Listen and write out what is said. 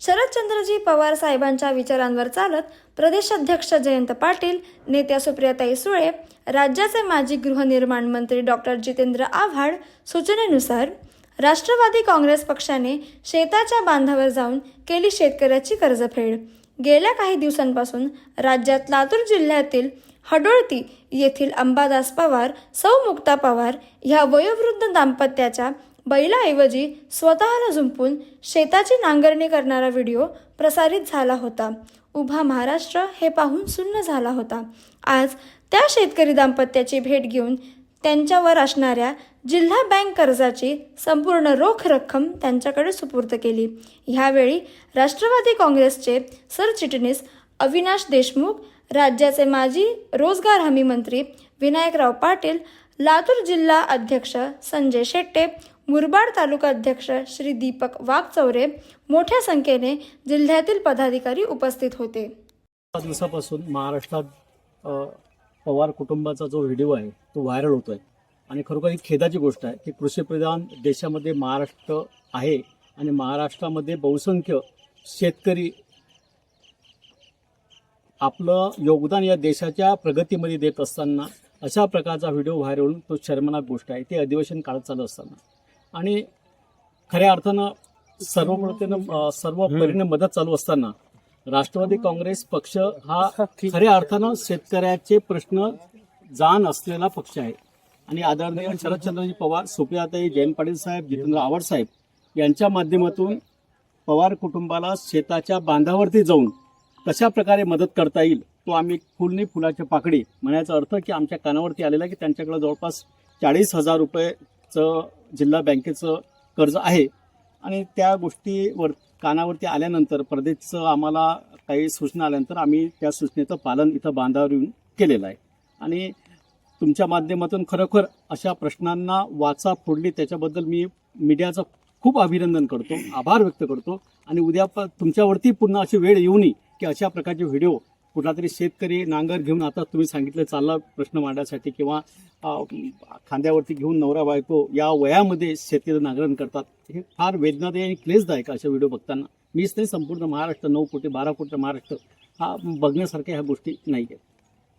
शरदचंद्रजी पवार साहेबांच्या विचारांवर चालत प्रदेशाध्यक्ष जयंत पाटील नेत्या सुप्रियाताई सुळे राज्याचे माजी गृहनिर्माण मंत्री डॉक्टर जितेंद्र आव्हाड सूचनेनुसार राष्ट्रवादी काँग्रेस पक्षाने शेताच्या बांधावर जाऊन केली शेतकऱ्याची कर्जफेड. गेल्या काही दिवसांपासून राज्यात लातूर जिल्ह्यातील हडोळती येथील अंबादास पवार सौ मुक्ता पवार ह्या वयोवृद्ध दाम्पत्याच्या बैलाऐवजी स्वतःला झुंपून शेताची नांगरणी करणारा व्हिडिओ प्रसारित झाला होता. उभा महाराष्ट्र हे पाहून सुन्न झाला होता. आज त्या शेतकरी दाम्पत्याची भेट घेऊन त्यांच्यावर असणाऱ्या जिल्हा बँक कर्जाची संपूर्ण रोख रक्कम त्यांच्याकडे सुपूर्द केली. ह्यावेळी राष्ट्रवादी काँग्रेसचे सरचिटणीस अविनाश देशमुख राज्याचे माजी रोजगार हमी मंत्री विनायकराव पाटील लातूर जिल्हा अध्यक्ष संजय शेट्टे मुरबाड तालुका अध्यक्ष श्री दीपक वाघचौरे मोठ्या संख्येने जिल्ह्यातील पदाधिकारी उपस्थित होते. पाच दिवसापासून महाराष्ट्रात पवार कुटुंबाचा जो व्हिडिओ आहे तो व्हायरल होतोय. आणि खरोखर ही खेदाची गोष्ट आहे की कृषीप्रधान देशामध्ये महाराष्ट्र आहे आणि महाराष्ट्रामध्ये बहुसंख्य शेतकरी आपलं योगदान या देशाच्या प्रगतीमध्ये देत असताना अशा प्रकारचा व्हिडिओ व्हायरल होऊन तो शर्मनाक गोष्ट आहे. ते अधिवेशन काळात चालू असताना. आणि खऱ्या अर्थानं सर्व सर्व परीने मदत चालू असताना राष्ट्रवादी काँग्रेस पक्ष हा खऱ्या अर्थानं शेतकऱ्याचे प्रश्न जाण असलेला पक्ष आहे. आणि आदरणीय शरदचंद्रजी पवार सुप्रियाताई जयंत पाटील साहेब जितेंद्र आव्हाड साहेब यांच्या माध्यमातून पवार कुटुंबाला शेताच्या बांधावरती जाऊन कशा प्रकारे मदत करता येईल तो आम्ही फुलनी फुलाच्या पाकडी म्हणायचा अर्थ की आमच्या कानावरती आलेला आहे की त्यांच्याकडे जवळपास चाळीस हजार चं जिल्हा बँकेचं कर्ज आहे. आणि त्या गोष्टीवर कानावरती आल्यानंतर प्रदेशचं आम्हाला काही सूचना आल्यानंतर आम्ही त्या सूचनेचं पालन इथं बांधावर येऊन केलेलं आहे. आणि तुमच्या माध्यमातून खरोखर अशा प्रश्नांना वाचा फोडली त्याच्याबद्दल मी मीडियाचं खूप अभिनंदन करतो आभार व्यक्त करतो. आणि उद्या प तुमच्यावरती पुन्हा अशी वेळ येऊ नये की अशा प्रकारचे व्हिडिओ कुठला तरी शेतकरी नांगर घेऊन आता तुम्ही सांगितलं चालला प्रश्न मांडण्यासाठी किंवा खांद्यावरती घेऊन नवरा बायको या वयामध्ये शेतीचं नांगरण करतात हे फार वेदनादायी आणि क्लेशदायक अशा व्हिडिओ बघताना. मीच नाही संपूर्ण महाराष्ट्र नऊ कोटी बारा कोटी महाराष्ट्र हा बघण्यासारख्या ह्या गोष्टी नाही आहेत